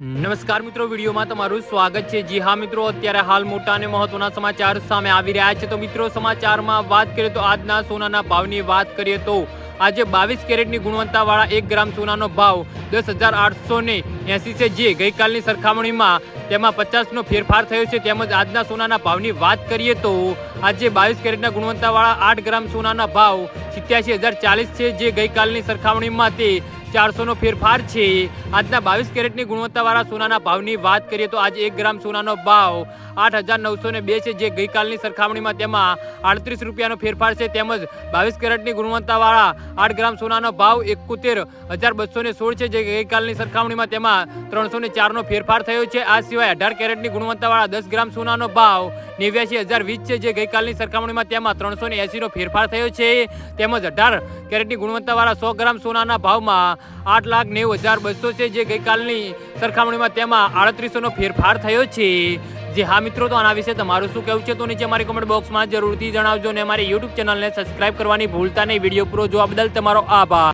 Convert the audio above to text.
નમસ્કાર મિત્રો, વિડીયોમાં તમારું સ્વાગત છે. જી હા મિત્રો, અત્યારે હાલ મોટા અને મહત્વના સમાચાર સામે આવી રહ્યા છે. તો મિત્રો, સમાચારમાં વાત કરીએ તો આજના સોનાના ભાવની વાત કરીએ તો આજે બાવીસ કેરેટની ગુણવત્તાવાળા એક ગ્રામ સોનાનો ભાવ દસ હજાર આઠસો ને એસી છે. જે ગઈકાલની સરખામણીમાં તેમાં પચાસનો ફેરફાર થયો છે. તેમજ આજના સોનાના ભાવની વાત કરીએ તો આજે બાવીસ કેરેટના ગુણવત્તાવાળા આઠ ગ્રામ સોનાના ભાવ સિત્યાસી હજાર ચાલીસ છે. જે ગઈકાલની સરખામણીમાં તે ચારસોનો ફેરફાર છે. આજના બાવીસ કેરેટની ગુણવત્તાવાળા સોનાના ભાવની વાત કરીએ તો આજે એક ગ્રામ સોનાનો ભાવ આઠ હજાર નવસો ને બે છે, જે ગઈકાલની સરખામણીમાં તેમાં આડત્રીસ રૂપિયાનો ફેરફાર છે. તેમજ બાવીસ કેરેટની ગુણવત્તાવાળા આઠ ગ્રામ સોનાનો ભાવ એકોતેર હજાર બસો ને સોળ છે, જે ગઈકાલની સરખામણીમાં તેમાં ત્રણસો ને ચારનો ફેરફાર થયો છે. આ સિવાય અઢાર કેરેટની ગુણવત્તાવાળા દસ ગ્રામ સોનાનો ભાવ નેવ્યાસી હજાર વીસ છે, જે ગઈકાલની સરખામણીમાં તેમાં ત્રણસો ને એંસીનો ફેરફાર થયો છે. તેમજ અઢાર કેરેટની ગુણવત્તાવાળા સો ગ્રામ સોનાના ભાવમાં આઠ લાખ નેવું હજાર બસો છે જે ગઈકાલની સરખામણીમાં તેમાં આડત્રીસોનો ફેરફાર થયો છે. જે હા મિત્રો, તો આના વિશે તમારું શું કહેવું છે? તો નીચે મારી કોમેન્ટ બોક્સમાં જરૂરથી જણાવજો અને અમારી યુટ્યુબ ચેનલને સબસ્ક્રાઇબ કરવાની ભૂલતા નહીં. વીડિયો પૂરો જોવા બદલ તમારો આભાર.